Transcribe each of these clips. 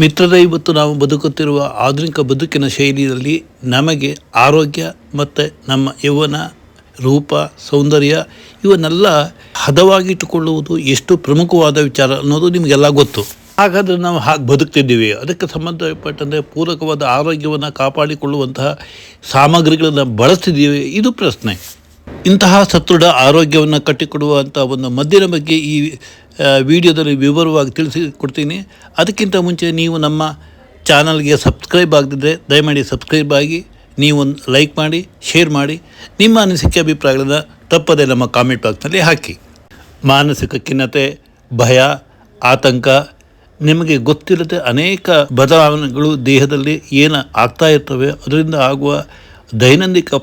ಮಿತ್ರರೇ, ಇವತ್ತು ನಾವು ಬದುಕುತ್ತಿರುವ ಆಧುನಿಕ ಬದುಕಿನ ಶೈಲಿಯಲ್ಲಿ ನಮಗೆ ಆರೋಗ್ಯ ಮತ್ತು ನಮ್ಮ ಯೌವನ ರೂಪ, ಸೌಂದರ್ಯ ಇವನ್ನೆಲ್ಲ ಹದವಾಗಿಟ್ಟುಕೊಳ್ಳುವುದು ಎಷ್ಟು ಪ್ರಮುಖವಾದ ವಿಚಾರ ಅನ್ನೋದು ನಿಮಗೆಲ್ಲ ಗೊತ್ತು. ಹಾಗಾದರೆ ನಾವು ಹಾಗೆ ಬದುಕ್ತಿದ್ದೀವಿ. ಅದಕ್ಕೆ ಸಂಬಂಧಪಟ್ಟಂತೆ ಪೂರಕವಾದ ಆರೋಗ್ಯವನ್ನು ಕಾಪಾಡಿಕೊಳ್ಳುವಂತಹ ಸಾಮಗ್ರಿಗಳನ್ನು ಬಳಸ್ತಿದ್ದೀವಿ. ಇದು ಪ್ರಶ್ನೆ. ಇಂತಹ ಸದೃಢ ಆರೋಗ್ಯವನ್ನು ಕಟ್ಟಿಕೊಡುವಂಥ ಒಂದು ಮದ್ದಿನ ಬಗ್ಗೆ ಈ ವಿಡಿಯೋದಲ್ಲಿ ವಿವರವಾಗಿ ತಿಳಿಸಿಕೊಡ್ತೀನಿ ಅದಕ್ಕಿಂತ ಮುಂಚೆ ನೀವು ನಮ್ಮ ಚಾನಲ್ಗೆ ಸಬ್ಸ್ಕ್ರೈಬ್ ಆಗದಿದ್ದರೆ ದಯಮಾಡಿ ಸಬ್ಸ್ಕ್ರೈಬ್ ಆಗಿ, ನೀವು ಲೈಕ್ ಮಾಡಿ, ಶೇರ್ ಮಾಡಿ. ನಿಮ್ಮ ಅನಿಸಿಕೆ ಅಭಿಪ್ರಾಯಗಳನ್ನು ತಪ್ಪದೆ ನಮ್ಮ ಕಾಮೆಂಟ್ ಬಾಕ್ಸ್ನಲ್ಲಿ ಹಾಕಿ. ಮಾನಸಿಕ ಖಿನ್ನತೆ, ಭಯ, ಆತಂಕ, ನಿಮಗೆ ಗೊತ್ತಿಲ್ಲದೆ ಅನೇಕ ಬದಲಾವಣೆಗಳು ದೇಹದಲ್ಲಿ ಏನು ಆಗ್ತಾ ಇರ್ತವೆ, ಅದರಿಂದ ಆಗುವ ದೈನಂದಿಕ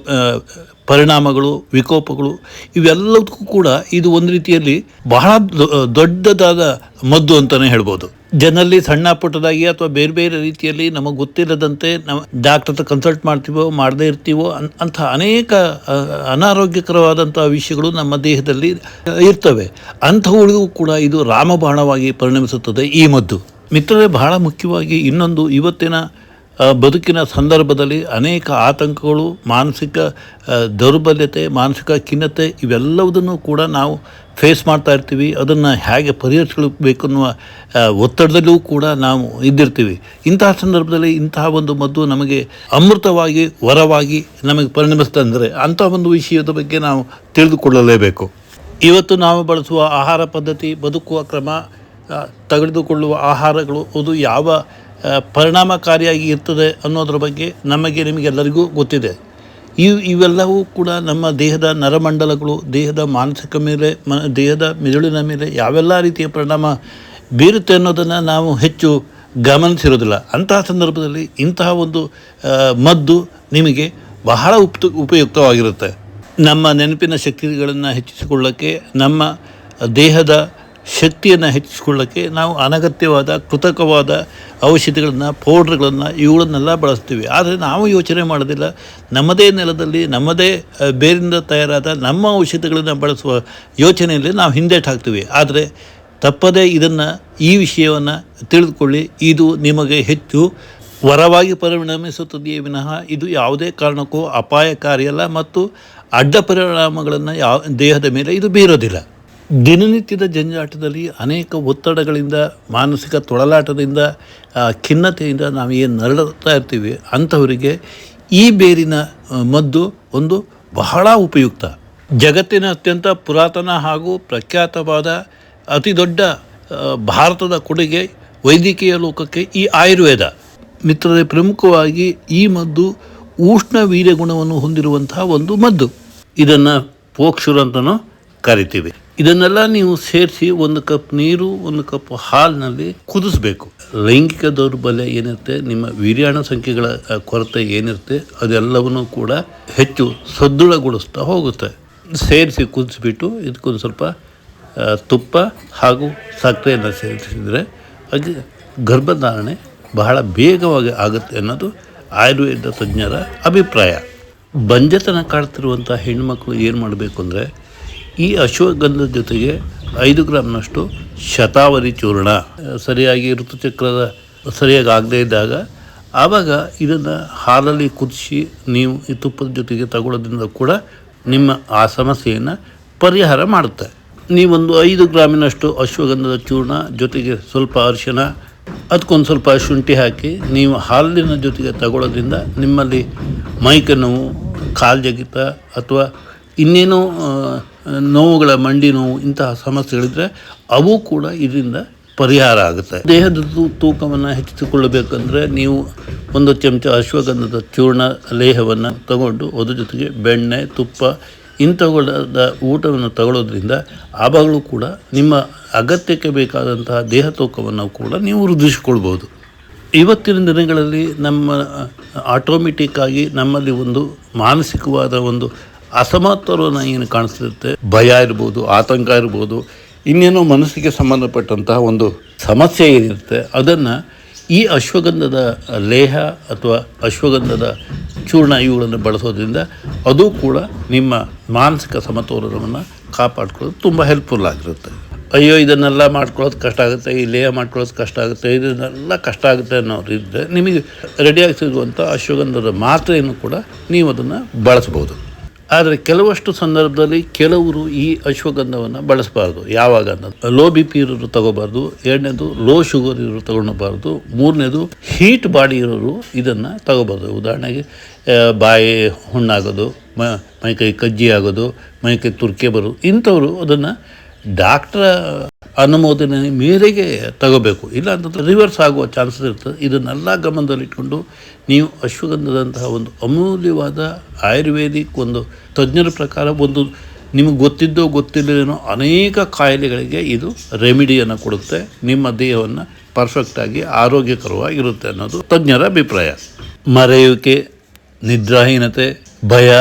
ಪರಿಣಾಮಗಳು, ವಿಕೋಪಗಳು ಇವೆಲ್ಲದಕ್ಕೂ ಕೂಡ ಇದು ಒಂದು ರೀತಿಯಲ್ಲಿ ಬಹಳ ದೊಡ್ಡದಾದ ಮದ್ದು ಅಂತಲೇ ಹೇಳ್ಬೋದು. ಜನರಲ್ಲಿ ಸಣ್ಣ ಪುಟ್ಟದಾಗಿ ಅಥವಾ ಬೇರೆ ಬೇರೆ ರೀತಿಯಲ್ಲಿ ನಮಗೆ ಗೊತ್ತಿಲ್ಲದಂತೆ ನಾವು ಡಾಕ್ಟರ್ ಹತ್ರ ಕನ್ಸಲ್ಟ್ ಮಾಡ್ತೀವೋ, ಮಾಡದೇ ಇರ್ತೀವೋ ಅಂಥ ಅನೇಕ ಅನಾರೋಗ್ಯಕರವಾದಂಥ ವಿಷಯಗಳು ನಮ್ಮ ದೇಹದಲ್ಲಿ ಇರ್ತವೆ. ಅಂಥವುಗಳಿಗೂ ಕೂಡ ಇದು ರಾಮಬಾಣವಾಗಿ ಪರಿಣಮಿಸುತ್ತದೆ ಈ ಮದ್ದು. ಮಿತ್ರರೇ, ಬಹಳ ಮುಖ್ಯವಾಗಿ ಇನ್ನೊಂದು ಇವತ್ತಿನ ಬದುಕಿನ ಸಂದರ್ಭದಲ್ಲಿ ಅನೇಕ ಆತಂಕಗಳು, ಮಾನಸಿಕ ದೌರ್ಬಲ್ಯತೆ, ಮಾನಸಿಕ ಖಿನ್ನತೆ ಇವೆಲ್ಲವುದನ್ನು ಕೂಡ ನಾವು ಫೇಸ್ ಮಾಡ್ತಾ ಇರ್ತೀವಿ. ಅದನ್ನು ಹೇಗೆ ಪರಿಹರಿಸಬೇಕು ಅನ್ನುವ ಒತ್ತಡದಲ್ಲೂ ಕೂಡ ನಾವು ಇದ್ದಿರ್ತೀವಿ. ಇಂತಹ ಸಂದರ್ಭದಲ್ಲಿ ಇಂತಹ ಒಂದು ಮದ್ದು ನಮಗೆ ಅಮೃತವಾಗಿ, ವರವಾಗಿ ನಮಗೆ ಪರಿಣಮಿಸ್ತಂದರೆ ಅಂಥ ಒಂದು ವಿಷಯದ ಬಗ್ಗೆ ನಾವು ತಿಳಿದುಕೊಳ್ಳಲೇಬೇಕು. ಇವತ್ತು ನಾವು ಬಳಸುವ ಆಹಾರ ಪದ್ಧತಿ, ಬದುಕುವ ಕ್ರಮ ತೆಗೆದುಕೊಳ್ಳುವ ಆಹಾರಗಳು, ಅದು ಯಾವ ಪರಿಣಾಮಕಾರಿಯಾಗಿ ಇರ್ತದೆ ಅನ್ನೋದ್ರ ಬಗ್ಗೆ ನಮಗೆ ನಿಮಗೆಲ್ಲರಿಗೂ ಗೊತ್ತಿದೆ. ಇವು, ಇವೆಲ್ಲವೂ ಕೂಡ ನಮ್ಮ ದೇಹದ ನರಮಂಡಲಗಳು, ದೇಹದ ಮಾನಸಿಕ ಮೇಲೆ, ಮ, ದೇಹದ ಮೆದುಳಿನ ಮೇಲೆ ಯಾವೆಲ್ಲ ರೀತಿಯ ಪರಿಣಾಮ ಬೀರುತ್ತೆ ಅನ್ನೋದನ್ನು ನಾವು ಹೆಚ್ಚು ಗಮನಿಸಿರೋದಿಲ್ಲ. ಅಂತಹ ಸಂದರ್ಭದಲ್ಲಿ ಇಂತಹ ಒಂದು ಮದ್ದು ನಿಮಗೆ ಬಹಳ ಉಪ್ತು, ಉಪಯುಕ್ತವಾಗಿರುತ್ತೆ. ನಮ್ಮ ನೆನಪಿನ ಶಕ್ತಿಗಳನ್ನು ಹೆಚ್ಚಿಸಿಕೊಳ್ಳೋಕ್ಕೆ ನಮ್ಮ ದೇಹದ ಶಕ್ತಿಯನ್ನು ಹೆಚ್ಚಿಸ್ಕೊಳ್ಳೋಕ್ಕೆ ನಾವು ಅನಗತ್ಯವಾದ, ಕೃತಕವಾದ ಔಷಧಿಗಳನ್ನು, ಪೌಡ್ರ್ಗಳನ್ನು ಇವುಗಳನ್ನೆಲ್ಲ ಬಳಸ್ತೀವಿ. ಆದರೆ ನಾವು ಯೋಚನೆ ಮಾಡೋದಿಲ್ಲ. ನಮ್ಮದೇ ನೆಲದಲ್ಲಿ, ನಮ್ಮದೇ ಬೇರಿಂದ ತಯಾರಾದ ನಮ್ಮ ಔಷಧಿಗಳನ್ನು ಬಳಸುವ ಯೋಚನೆಯಲ್ಲಿ ನಾವು ಹಿಂದೇಟು ಹಾಕ್ತೀವಿ. ಆದರೆ ತಪ್ಪದೇ ಇದನ್ನು ಈ ವಿಷಯವನ್ನು ತಿಳಿದುಕೊಳ್ಳಿ. ಇದು ನಿಮಗೆ ಹೆಚ್ಚು ವರವಾಗಿ ಪರಿಣಮಿಸುತ್ತದೆಯೇ ವಿನಃ ಇದು ಯಾವುದೇ ಕಾರಣಕ್ಕೂ ಅಪಾಯಕಾರಿಯಲ್ಲ ಮತ್ತು ಅಡ್ಡ ಪರಿಣಾಮಗಳನ್ನು ಯಾವ ದೇಹದ ಮೇಲೆ ಇದು ಬೀರೋದಿಲ್ಲ. ದಿನನಿತ್ಯದ ಜಂಜಾಟದಲ್ಲಿ ಅನೇಕ ಒತ್ತಡಗಳಿಂದ, ಮಾನಸಿಕ ತೊಳಲಾಟದಿಂದ ಖಿನ್ನತೆಯಿಂದ ನಾವು ಏನು ನರಳುತ್ತಾ ಇರ್ತೀವಿ ಅಂಥವರಿಗೆ ಈ ಬೇರಿನ ಮದ್ದು ಒಂದು ಬಹಳ ಉಪಯುಕ್ತ. ಜಗತ್ತಿನ ಅತ್ಯಂತ ಪುರಾತನ ಹಾಗೂ ಪ್ರಖ್ಯಾತವಾದ, ಅತಿ ದೊಡ್ಡ ಭಾರತದ ಕೊಡುಗೆ ವೈದ್ಯಕೀಯ ಲೋಕಕ್ಕೆ ಈ ಆಯುರ್ವೇದ. ಮಿತ್ರರೇ, ಪ್ರಮುಖವಾಗಿ ಈ ಮದ್ದು ಉಷ್ಣ ವೀರ್ಯ ಗುಣವನ್ನು ಹೊಂದಿರುವಂತಹ ಒಂದು ಮದ್ದು. ಇದನ್ನು ಪೋಕ್ಷುರ್ ಅಂತಲೂ ಕರಿತೀವಿ. ಇದನ್ನೆಲ್ಲ ನೀವು ಸೇರಿಸಿ ಒಂದು ಕಪ್ ನೀರು, ಒಂದು ಕಪ್ ಹಾಲಿನಲ್ಲಿ ಕುದಿಸ್ಬೇಕು. ಲೈಂಗಿಕ ದೌರ್ಬಲ್ಯ ಏನಿರುತ್ತೆ, ನಿಮ್ಮ ವೀರ್ಯಾಣ ಸಂಖ್ಯೆಗಳ ಕೊರತೆ ಏನಿರುತ್ತೆ, ಅದೆಲ್ಲವನ್ನು ಕೂಡ ಹೆಚ್ಚು ಸದೃಢಗೊಳಿಸ್ತಾ ಹೋಗುತ್ತೆ. ಸೇರಿಸಿ ಕುದಿಸ್ಬಿಟ್ಟು ಇದಕ್ಕೊಂದು ಸ್ವಲ್ಪ ತುಪ್ಪ ಹಾಗೂ ಸಕ್ಕರೆಯನ್ನು ಸೇರಿಸಿದರೆ ಅದು ಗರ್ಭಧಾರಣೆ ಬಹಳ ಬೇಗವಾಗಿ ಆಗುತ್ತೆ ಅನ್ನೋದು ಆಯುರ್ವೇದ ತಜ್ಞರ ಅಭಿಪ್ರಾಯ. ಬಂಜತನ ಕಾಡ್ತಿರುವಂಥ ಹೆಣ್ಮಕ್ಳು ಏನು ಮಾಡಬೇಕು ಅಂದರೆ ಈ ಅಶ್ವಗಂಧದ ಜೊತೆಗೆ ಐದು ಗ್ರಾಮ್ನಷ್ಟು ಶತಾವರಿ ಚೂರ್ಣ. ಸರಿಯಾಗಿ ಋತುಚಕ್ರದ ಸರಿಯಾಗಿ ಆಗದೇ ಇದ್ದಾಗ ಆವಾಗ ಇದನ್ನು ಹಾಲಲ್ಲಿ ಕುದಿಸಿ ನೀವು ಈ ತುಪ್ಪದ ಜೊತೆಗೆ ತಗೊಳ್ಳೋದ್ರಿಂದ ಕೂಡ ನಿಮ್ಮ ಆ ಸಮಸ್ಯೆಯನ್ನು ಪರಿಹಾರ ಮಾಡುತ್ತೆ. ನೀವೊಂದು ಐದು ಗ್ರಾಮಿನಷ್ಟು ಅಶ್ವಗಂಧದ ಚೂರ್ಣ ಜೊತೆಗೆ ಸ್ವಲ್ಪ ಅರಿಶಿನ ಅದಕ್ಕೊಂದು ಸ್ವಲ್ಪ ಶುಂಠಿ ಹಾಕಿ ನೀವು ಹಾಲಿನ ಜೊತೆಗೆ ತಗೊಳ್ಳೋದ್ರಿಂದ ನಿಮ್ಮಲ್ಲಿ ಮೈಕ ನೋವು ಕಾಲು ಜಗಿತ ಅಥವಾ ಇನ್ನೇನೋ ನೋವುಗಳ ಮಂಡಿ ನೋವು ಇಂತಹ ಸಮಸ್ಯೆಗಳಿದ್ರೆ ಅವು ಕೂಡ ಇದರಿಂದ ಪರಿಹಾರ ಆಗುತ್ತೆ. ದೇಹದ ತೂಕವನ್ನು ಹೆಚ್ಚಿಸಿಕೊಳ್ಳಬೇಕಂದ್ರೆ ನೀವು ಒಂದು ಚಮಚ ಅಶ್ವಗಂಧದ ಚೂರ್ಣ ಲೇಹವನ್ನು ತಗೊಂಡು ಅದ್ರ ಜೊತೆಗೆ ಬೆಣ್ಣೆ, ತುಪ್ಪ ಇಂಥವುಗಳಾದ ಊಟವನ್ನು ತಗೊಳ್ಳೋದ್ರಿಂದ ಆವಾಗಲೂ ಕೂಡ ನಿಮ್ಮ ಅಗತ್ಯಕ್ಕೆ ಬೇಕಾದಂತಹ ದೇಹ ತೂಕವನ್ನು ಕೂಡ ನೀವು ವೃದ್ಧಿಸಿಕೊಳ್ಬೋದು ಇವತ್ತಿನ ದಿನಗಳಲ್ಲಿ ನಮ್ಮ ಆಟೋಮೆಟಿಕ್ಕಾಗಿ ನಮ್ಮಲ್ಲಿ ಒಂದು ಮಾನಸಿಕವಾದ ಒಂದು ಅಸಮತೋಲನ ಏನು ಕಾಣಿಸ್ತಿರುತ್ತೆ? ಭಯ ಇರ್ಬೋದು, ಆತಂಕ ಇರ್ಬೋದು, ಇನ್ನೇನೋ ಮನಸ್ಸಿಗೆ ಸಂಬಂಧಪಟ್ಟಂತಹ ಒಂದು ಸಮಸ್ಯೆ ಏನಿರುತ್ತೆ, ಅದನ್ನು ಈ ಅಶ್ವಗಂಧದ ಲೇಹ ಅಥವಾ ಅಶ್ವಗಂಧದ ಚೂರ್ಣ ಇವುಗಳನ್ನು ಬಳಸೋದ್ರಿಂದ ಅದು ಕೂಡ ನಿಮ್ಮ ಮಾನಸಿಕ ಸಮತೋಲನವನ್ನು ಕಾಪಾಡ್ಕೊಳ್ಳೋದು ತುಂಬ ಹೆಲ್ಪ್ಫುಲ್ ಆಗಿರುತ್ತೆ. ಅಯ್ಯೋ, ಇದನ್ನೆಲ್ಲ ಮಾಡ್ಕೊಳ್ಳೋದು ಕಷ್ಟ ಆಗುತ್ತೆ, ಈ ಲೇಹ ಮಾಡ್ಕೊಳ್ಳೋದು ಕಷ್ಟ ಆಗುತ್ತೆ, ಇದನ್ನೆಲ್ಲ ಕಷ್ಟ ಆಗುತ್ತೆ ಅನ್ನೋರು ಇದ್ದರೆ ನಿಮಗೆ ರೆಡಿಯಾಗಿ ಸಿಗುವಂಥ ಅಶ್ವಗಂಧದ ಮಾತ್ರೆಯನ್ನು ಕೂಡ ನೀವು ಅದನ್ನು ಬಳಸ್ಬೋದು ಆದರೆ ಕೆಲವಷ್ಟು ಸಂದರ್ಭದಲ್ಲಿ ಕೆಲವರು ಈ ಅಶ್ವಗಂಧವನ್ನು ಬಳಸಬಾರ್ದು. ಯಾವಾಗ ಅನ್ನೋದು ಲೋ ಬಿ ಪಿ ಇರೋರು ತಗೋಬಾರ್ದು, ಎರಡನೇದು ಲೋ ಶುಗರ್ ಇರೋರು ತಗೊಳ್ಬಾರ್ದು ಮೂರನೇದು ಹೀಟ್ ಬಾಡಿ ಇರೋರು ಇದನ್ನು ತಗೋಬಾರ್ದು. ಉದಾಹರಣೆಗೆ ಬಾಯಿ ಹುಣ್ಣಾಗೋದು, ಮ, ಮೈಕೈ ಕಜ್ಜಿ ಆಗೋದು ಮೈಕೈ ತುರ್ಕೆ ಬರೋದು, ಇಂಥವರು ಅದನ್ನು ಡಾಕ್ಟ್ರ ಅನುಮೋದನೆ ಮೇರೆಗೆ ತಗೋಬೇಕು. ಇಲ್ಲ ಅಂತಂದ್ರೆ ರಿವರ್ಸ್ ಆಗುವ ಚಾನ್ಸಸ್ ಇರ್ತದೆ ಇದನ್ನೆಲ್ಲ ಗಮನದಲ್ಲಿಟ್ಕೊಂಡು ನೀವು ಅಶ್ವಗಂಧದಂತಹ ಒಂದು ಅಮೂಲ್ಯವಾದ ಆಯುರ್ವೇದಿಕ್ ಒಂದು ತಜ್ಞರ ಪ್ರಕಾರ ಒಂದು ನಿಮಗೆ ಗೊತ್ತಿದ್ದೋ ಗೊತ್ತಿಲ್ಲದೇನೋ ಅನೇಕ ಕಾಯಿಲೆಗಳಿಗೆ ಇದು ರೆಮಿಡಿಯನ್ನು ಕೊಡುತ್ತೆ. ನಿಮ್ಮ ದೇಹವನ್ನು ಪರ್ಫೆಕ್ಟಾಗಿ ಆರೋಗ್ಯಕರವಾಗಿರುತ್ತೆ ಅನ್ನೋದು ತಜ್ಞರ ಅಭಿಪ್ರಾಯ. ಮರೆಯುವಿಕೆ, ನಿದ್ರಾಹೀನತೆ, ಭಯ,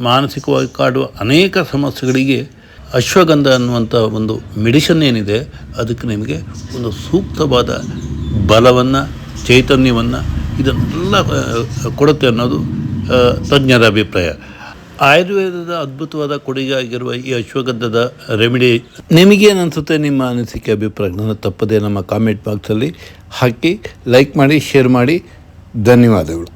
ಮಾನಸಿಕವಾಗಿ ಕಾಡುವ ಅನೇಕ ಸಮಸ್ಯೆಗಳಿಗೆ ಅಶ್ವಗಂಧ ಅನ್ನುವಂಥ ಒಂದು ಮೆಡಿಷನ್ ಏನಿದೆ, ಅದಕ್ಕೆ ನಿಮಗೆ ಒಂದು ಸೂಕ್ತವಾದ ಬಲವನ್ನು, ಚೈತನ್ಯವನ್ನು ಇದನ್ನೆಲ್ಲ ಕೊಡುತ್ತೆ ಅನ್ನೋದು ತಜ್ಞರ ಅಭಿಪ್ರಾಯ. ಆಯುರ್ವೇದದ ಅದ್ಭುತವಾದ ಕೊಡುಗೆ ಆಗಿರುವ ಈ ಅಶ್ವಗಂಧದ ರೆಮಿಡಿ ನಿಮಗೇನು ಅನಿಸುತ್ತೆ ನಿಮ್ಮ ಅನಿಸಿಕೆ ಅಭಿಪ್ರಾಯಗಳನ್ನು ತಪ್ಪದೆ ನಮ್ಮ ಕಾಮೆಂಟ್ ಬಾಕ್ಸಲ್ಲಿ ಹಾಕಿ ಲೈಕ್ ಮಾಡಿ ಶೇರ್ ಮಾಡಿ. ಧನ್ಯವಾದಗಳು.